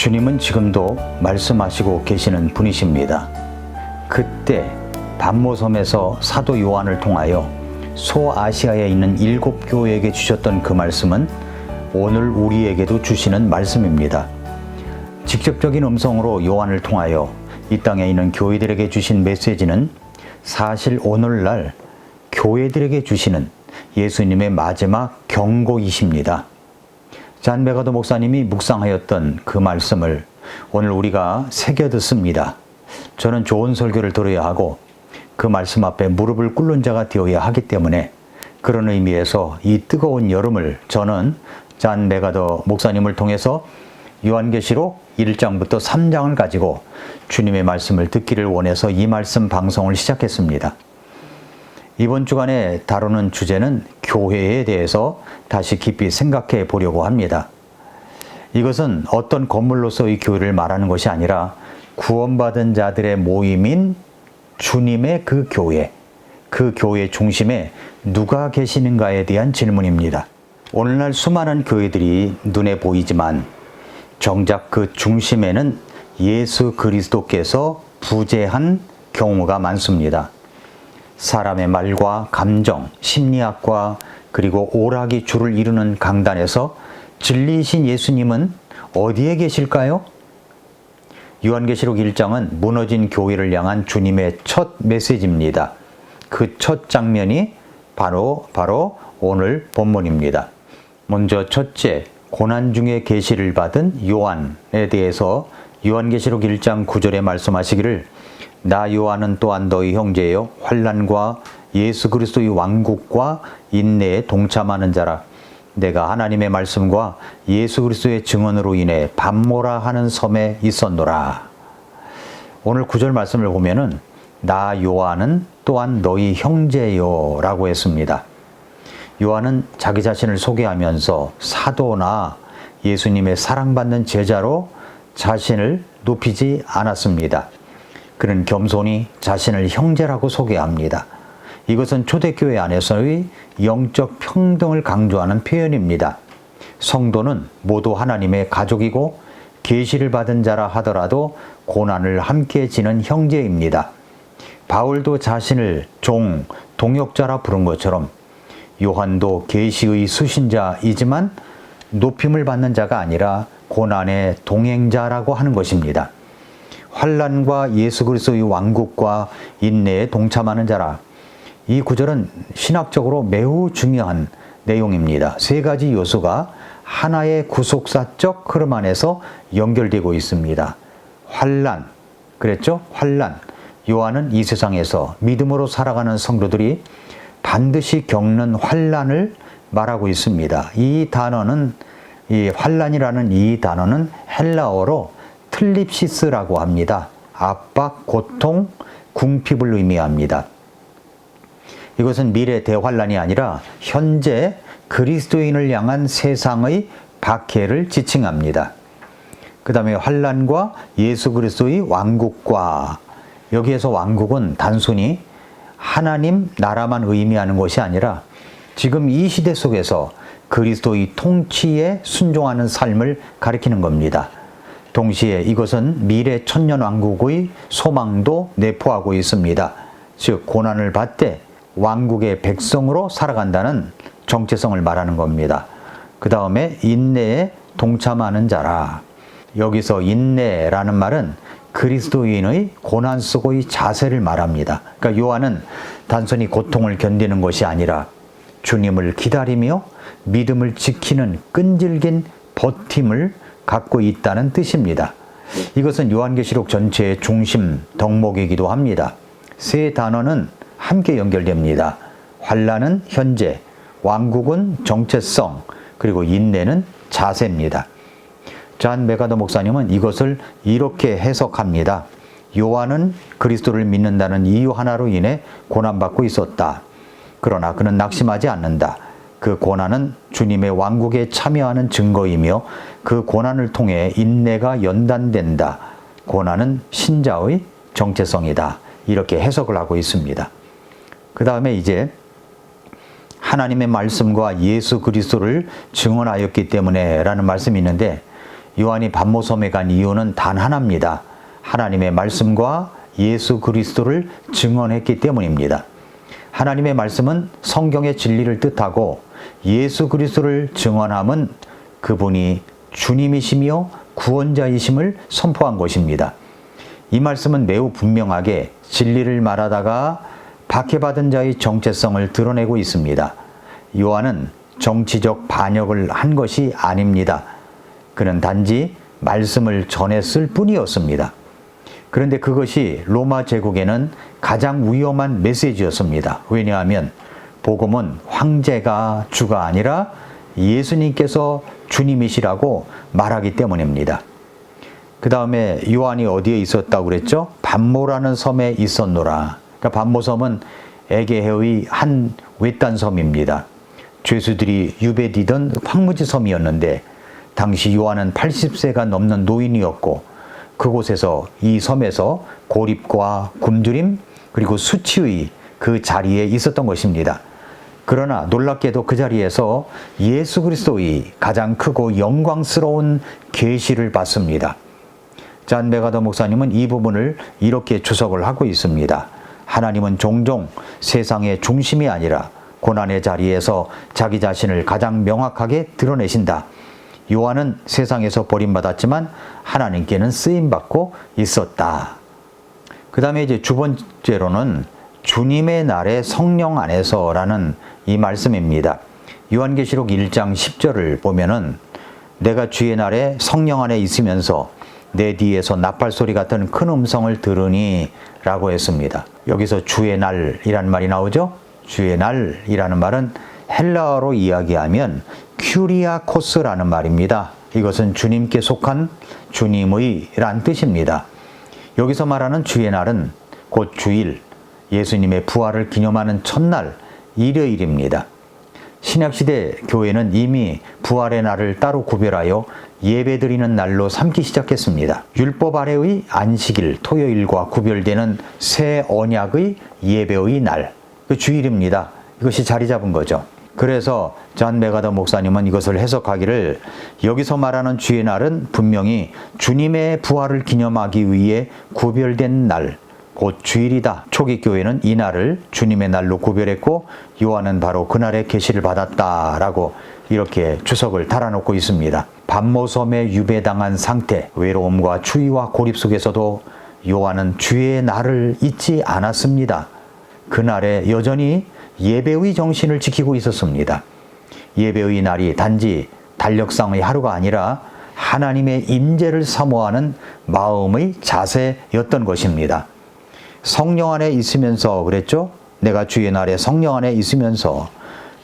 주님은 지금도 말씀하시고 계시는 분이십니다. 그때 반모섬에서 사도 요한을 통하여 소아시아에 있는 일곱 교회에게 주셨던 그 말씀은 오늘 우리에게도 주시는 말씀입니다. 직접적인 음성으로 요한을 통하여 이 땅에 있는 교회들에게 주신 메시지는 사실 오늘날 교회들에게 주시는 예수님의 마지막 경고이십니다. 잔 베가도 목사님이 묵상하였던 그 말씀을 오늘 우리가 새겨 듣습니다. 저는 좋은 설교를 들어야 하고 그 말씀 앞에 무릎을 꿇는 자가 되어야 하기 때문에 그런 의미에서 이 뜨거운 여름을 저는 잔 베가더 목사님을 통해서 요한계시록 1장부터 3장을 가지고 주님의 말씀을 듣기를 원해서 이 말씀 방송을 시작했습니다. 이번 주간에 다루는 주제는 교회에 대해서 다시 깊이 생각해 보려고 합니다. 이것은 어떤 건물로서의 교회를 말하는 것이 아니라 구원받은 자들의 모임인 주님의 그 교회, 그 교회 중심에 누가 계시는가에 대한 질문입니다. 오늘날 수많은 교회들이 눈에 보이지만 정작 그 중심에는 예수 그리스도께서 부재한 경우가 많습니다. 사람의 말과 감정, 심리학과 그리고 오락이 줄을 이루는 강단에서 진리이신 예수님은 어디에 계실까요? 요한계시록 1장은 무너진 교회를 향한 주님의 첫 메시지입니다. 그 첫 장면이 바로 바로 오늘 본문입니다. 먼저 첫째, 고난 중에 계시를 받은 요한에 대해서 요한계시록 1장 9절에 말씀하시기를 나 요한은 또한 너희 형제요 환란과 예수 그리스도의 왕국과 인내에 동참하는 자라 내가 하나님의 말씀과 예수 그리스도의 증언으로 인해 밤모라 하는 섬에 있었노라. 오늘 구절 말씀을 보면은 나 요한은 또한 너희 형제요라고 했습니다. 요한은 자기 자신을 소개하면서 사도나 예수님의 사랑받는 제자로 자신을 높이지 않았습니다. 그는 겸손히 자신을 형제라고 소개합니다. 이것은 초대교회 안에서의 영적 평등을 강조하는 표현입니다. 성도는 모두 하나님의 가족이고 계시를 받은 자라 하더라도 고난을 함께 지는 형제입니다. 바울도 자신을 종, 동역자라 부른 것처럼 요한도 계시의 수신자이지만 높임을 받는 자가 아니라 고난의 동행자라고 하는 것입니다. 환란과 예수 그리스도의 왕국과 인내에 동참하는 자라. 이 구절은 신학적으로 매우 중요한 내용입니다. 세 가지 요소가 하나의 구속사적 흐름 안에서 연결되고 있습니다. 환란, 그랬죠? 환란. 요한은 이 세상에서 믿음으로 살아가는 성도들이 반드시 겪는 환란을 말하고 있습니다. 이 단어는 이 환란이라는 이 단어는 헬라어로 틀립시스라고 합니다. 압박, 고통, 궁핍을 의미합니다. 이것은 미래 대환란이 아니라 현재 그리스도인을 향한 세상의 박해를 지칭합니다. 그 다음에 환란과 예수 그리스도의 왕국과 여기에서 왕국은 단순히 하나님 나라만 의미하는 것이 아니라 지금 이 시대 속에서 그리스도의 통치에 순종하는 삶을 가리키는 겁니다. 동시에 이것은 미래 천년 왕국의 소망도 내포하고 있습니다. 즉 고난을 받되 왕국의 백성으로 살아간다는 정체성을 말하는 겁니다. 그 다음에 인내에 동참하는 자라. 여기서 인내라는 말은 그리스도인의 고난 속의 자세를 말합니다. 그러니까 요한은 단순히 고통을 견디는 것이 아니라 주님을 기다리며 믿음을 지키는 끈질긴 버팀을 갖고 있다는 뜻입니다. 이것은 요한계시록 전체의 중심 덕목이기도 합니다. 세 단어는 함께 연결됩니다. 환란은 현재, 왕국은 정체성, 그리고 인내는 자세입니다. 잔 메가더 목사님은 이것을 이렇게 해석합니다. 요한은 그리스도를 믿는다는 이유 하나로 인해 고난받고 있었다. 그러나 그는 낙심하지 않는다. 그 고난은 주님의 왕국에 참여하는 증거이며 그 고난을 통해 인내가 연단된다. 고난은 신자의 정체성이다. 이렇게 해석을 하고 있습니다. 그 다음에 이제 하나님의 말씀과 예수 그리스도를 증언하였기 때문에 라는 말씀이 있는데 요한이 반모섬에 간 이유는 단 하나입니다. 하나님의 말씀과 예수 그리스도를 증언했기 때문입니다. 하나님의 말씀은 성경의 진리를 뜻하고 예수 그리스도를 증언함은 그분이 주님이시며 구원자이심을 선포한 것입니다. 이 말씀은 매우 분명하게 진리를 말하다가 박해받은 자의 정체성을 드러내고 있습니다. 요한은 정치적 반역을 한 것이 아닙니다. 그는 단지 말씀을 전했을 뿐이었습니다. 그런데 그것이 로마 제국에는 가장 위험한 메시지였습니다. 왜냐하면 복음은 황제가 주가 아니라 예수님께서 주님이시라고 말하기 때문입니다. 그 다음에 요한이 어디에 있었다고 그랬죠? 반모라는 섬에 있었노라. 그러니까 반모섬은 에게해의 한 외딴 섬입니다. 죄수들이 유배디던 황무지 섬이었는데 당시 요한은 80세가 넘는 노인이었고 그곳에서 이 섬에서 고립과 굶주림 그리고 수치의 그 자리에 있었던 것입니다. 그러나 놀랍게도 그 자리에서 예수 그리스도의 가장 크고 영광스러운 계시를 받습니다. 잔 메가더 목사님은 이 부분을 이렇게 주석을 하고 있습니다. 하나님은 종종 세상의 중심이 아니라 고난의 자리에서 자기 자신을 가장 명확하게 드러내신다. 요한은 세상에서 버림받았지만 하나님께는 쓰임받고 있었다. 그 다음에 이제 두 번째로는 주님의 날에 성령 안에서라는 이 말씀입니다. 요한계시록 1장 10절을 보면은 내가 주의 날에 성령 안에 있으면서 내 뒤에서 나팔 소리 같은 큰 음성을 들으니 라고 했습니다. 여기서 주의 날이라는 말이 나오죠? 주의 날이라는 말은 헬라어로 이야기하면 큐리아 코스라는 말입니다. 이것은 주님께 속한 주님의 란 뜻입니다. 여기서 말하는 주의 날은 곧 주일, 예수님의 부활을 기념하는 첫날, 일요일입니다. 신약시대 교회는 이미 부활의 날을 따로 구별하여 예배드리는 날로 삼기 시작했습니다. 율법 아래의 안식일, 토요일과 구별되는 새 언약의 예배의 날, 그 주일입니다. 이것이 자리 잡은 거죠. 그래서 잔 메가더 목사님은 이것을 해석하기를 여기서 말하는 주의 날은 분명히 주님의 부활을 기념하기 위해 구별된 날, 곧 주일이다. 초기 교회는 이 날을 주님의 날로 구별했고 요한은 바로 그날의 계시를 받았다라고 이렇게 주석을 달아놓고 있습니다. 반모섬에 유배당한 상태, 외로움과 추위와 고립 속에서도 요한은 주의 날을 잊지 않았습니다. 그날에 여전히 예배의 정신을 지키고 있었습니다. 예배의 날이 단지 달력상의 하루가 아니라 하나님의 임재를 사모하는 마음의 자세였던 것입니다. 성령 안에 있으면서 그랬죠? 내가 주의 날에 성령 안에 있으면서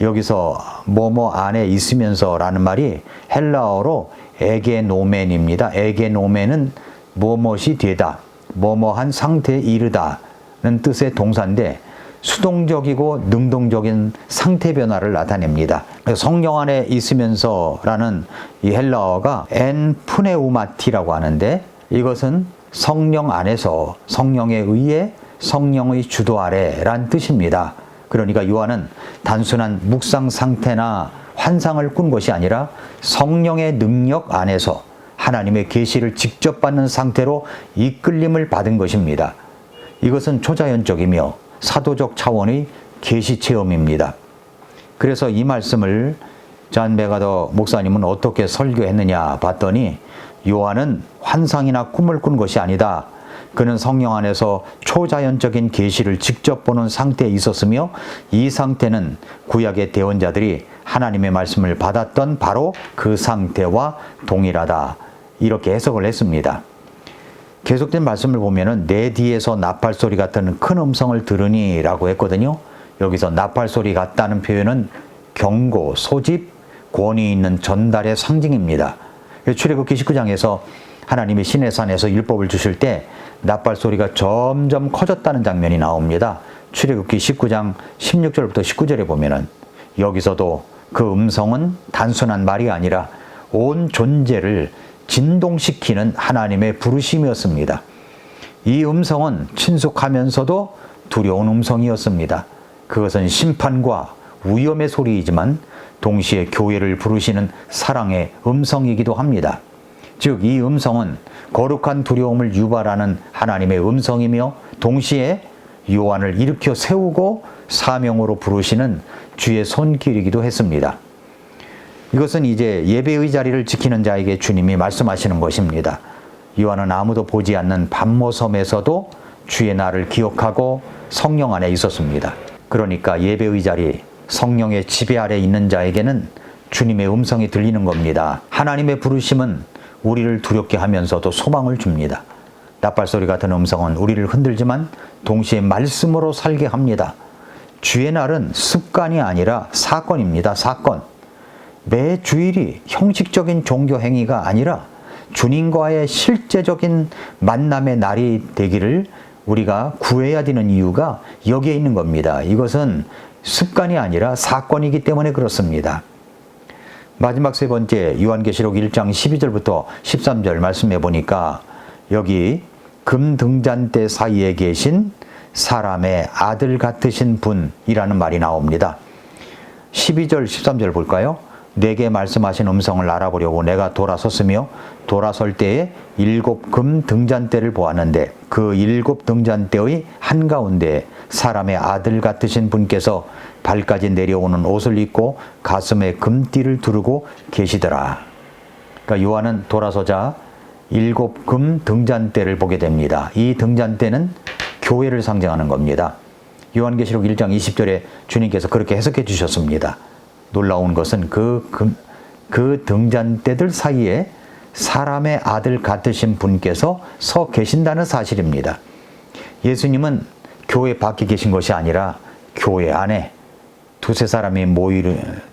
여기서 뭐뭐 안에 있으면서라는 말이 헬라어로 에게노멘입니다. 에게노멘은 뭐뭇이 되다, 뭐뭐한 상태에 이르다는 뜻의 동사인데 수동적이고 능동적인 상태 변화를 나타냅니다. 성령 안에 있으면서라는 이 헬라어가 엔 푸네우마티라고 하는데 이것은 성령 안에서 성령에 의해 성령의 주도 아래란 뜻입니다. 그러니까 요한은 단순한 묵상 상태나 환상을 꾼 것이 아니라 성령의 능력 안에서 하나님의 계시를 직접 받는 상태로 이끌림을 받은 것입니다. 이것은 초자연적이며 사도적 차원의 계시 체험입니다. 그래서 이 말씀을 잔 베가더 목사님은 어떻게 설교했느냐 봤더니 요한은 환상이나 꿈을 꾼 것이 아니다. 그는 성령 안에서 초자연적인 계시를 직접 보는 상태에 있었으며 이 상태는 구약의 대원자들이 하나님의 말씀을 받았던 바로 그 상태와 동일하다. 이렇게 해석을 했습니다. 계속된 말씀을 보면은 내 뒤에서 나팔 소리 같은 큰 음성을 들으니라고 했거든요. 여기서 나팔 소리 같다는 표현은 경고, 소집, 권위 있는 전달의 상징입니다. 출애굽기 19장에서 하나님이 시내산에서 율법을 주실 때 나팔 소리가 점점 커졌다는 장면이 나옵니다. 출애굽기 19장 16절부터 19절에 보면은 여기서도 그 음성은 단순한 말이 아니라 온 존재를 진동시키는 하나님의 부르심이었습니다. 이 음성은 친숙하면서도 두려운 음성이었습니다. 그것은 심판과 위험의 소리이지만 동시에 교회를 부르시는 사랑의 음성이기도 합니다. 즉, 이 음성은 거룩한 두려움을 유발하는 하나님의 음성이며 동시에 요한을 일으켜 세우고 사명으로 부르시는 주의 손길이기도 했습니다. 이것은 이제 예배의 자리를 지키는 자에게 주님이 말씀하시는 것입니다. 요한은 아무도 보지 않는 밤모섬에서도 주의 날을 기억하고 성령 안에 있었습니다. 그러니까 예배의 자리, 성령의 지배 아래 있는 자에게는 주님의 음성이 들리는 겁니다. 하나님의 부르심은 우리를 두렵게 하면서도 소망을 줍니다. 나팔 소리 같은 음성은 우리를 흔들지만 동시에 말씀으로 살게 합니다. 주의 날은 습관이 아니라 사건입니다. 사건. 매 주일이 형식적인 종교 행위가 아니라 주님과의 실제적인 만남의 날이 되기를 우리가 구해야 되는 이유가 여기에 있는 겁니다. 이것은 습관이 아니라 사건이기 때문에 그렇습니다. 마지막 세 번째 요한계시록 1장 12절부터 13절 말씀해 보니까 여기 금등잔대 사이에 계신 사람의 아들 같으신 분이라는 말이 나옵니다. 12절 13절 볼까요? 내게 말씀하신 음성을 알아보려고 내가 돌아섰으며 돌아설 때에 일곱 금 등잔대를 보았는데 그 일곱 등잔대의 한가운데 사람의 아들 같으신 분께서 발까지 내려오는 옷을 입고 가슴에 금띠를 두르고 계시더라. 그러니까 요한은 돌아서자 일곱 금 등잔대를 보게 됩니다. 이 등잔대는 교회를 상징하는 겁니다. 요한계시록 1장 20절에 주님께서 그렇게 해석해 주셨습니다. 놀라운 것은 그, 그, 그 등잔대들 사이에 사람의 아들 같으신 분께서 서 계신다는 사실입니다. 예수님은 교회 밖에 계신 것이 아니라 교회 안에 두세 사람이 모이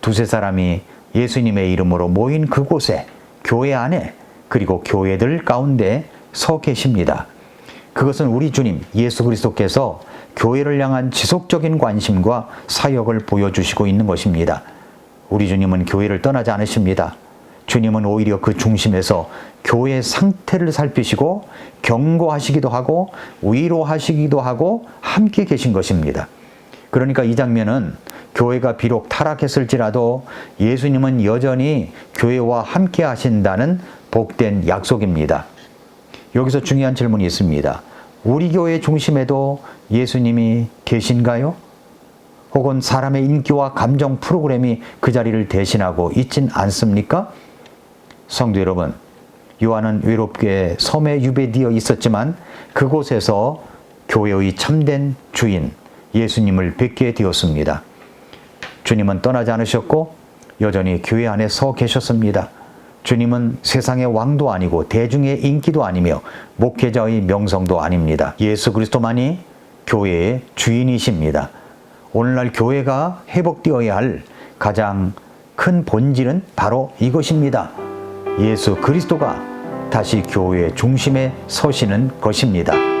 두세 사람이 예수님의 이름으로 모인 그곳에 교회 안에 그리고 교회들 가운데 서 계십니다. 그것은 우리 주님 예수 그리스도께서 교회를 향한 지속적인 관심과 사역을 보여주시고 있는 것입니다. 우리 주님은 교회를 떠나지 않으십니다. 주님은 오히려 그 중심에서 교회의 상태를 살피시고 경고하시기도 하고 위로하시기도 하고 함께 계신 것입니다. 그러니까 이 장면은 교회가 비록 타락했을지라도 예수님은 여전히 교회와 함께 하신다는 복된 약속입니다. 여기서 중요한 질문이 있습니다. 우리 교회 중심에도 예수님이 계신가요? 혹은 사람의 인기와 감정 프로그램이 그 자리를 대신하고 있진 않습니까? 성도 여러분, 요한은 외롭게 섬에 유배되어 있었지만 그곳에서 교회의 참된 주인 예수님을 뵙게 되었습니다. 주님은 떠나지 않으셨고 여전히 교회 안에 서 계셨습니다. 주님은 세상의 왕도 아니고 대중의 인기도 아니며 목회자의 명성도 아닙니다. 예수 그리스도만이 교회의 주인이십니다. 오늘날 교회가 회복되어야 할 가장 큰 본질은 바로 이것입니다. 예수 그리스도가 다시 교회의 중심에 서시는 것입니다.